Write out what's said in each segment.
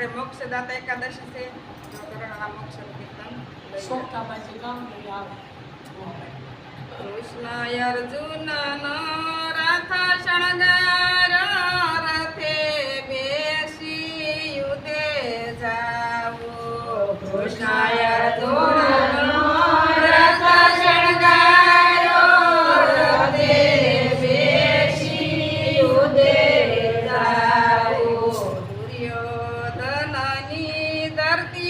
આપણે મોક્ષદાતા એકાદશી છે તો કરુણાના મોક્ષનું કીર્તન કૃષ્ણ અર્જુન રાધા શણગા धरती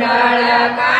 Narayana.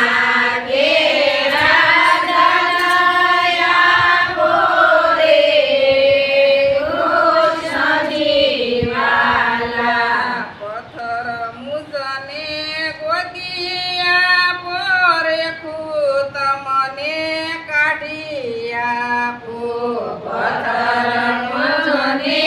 ગોદિયા પોરે ખુદ મને કાઢી આપો પથ્થર મુજને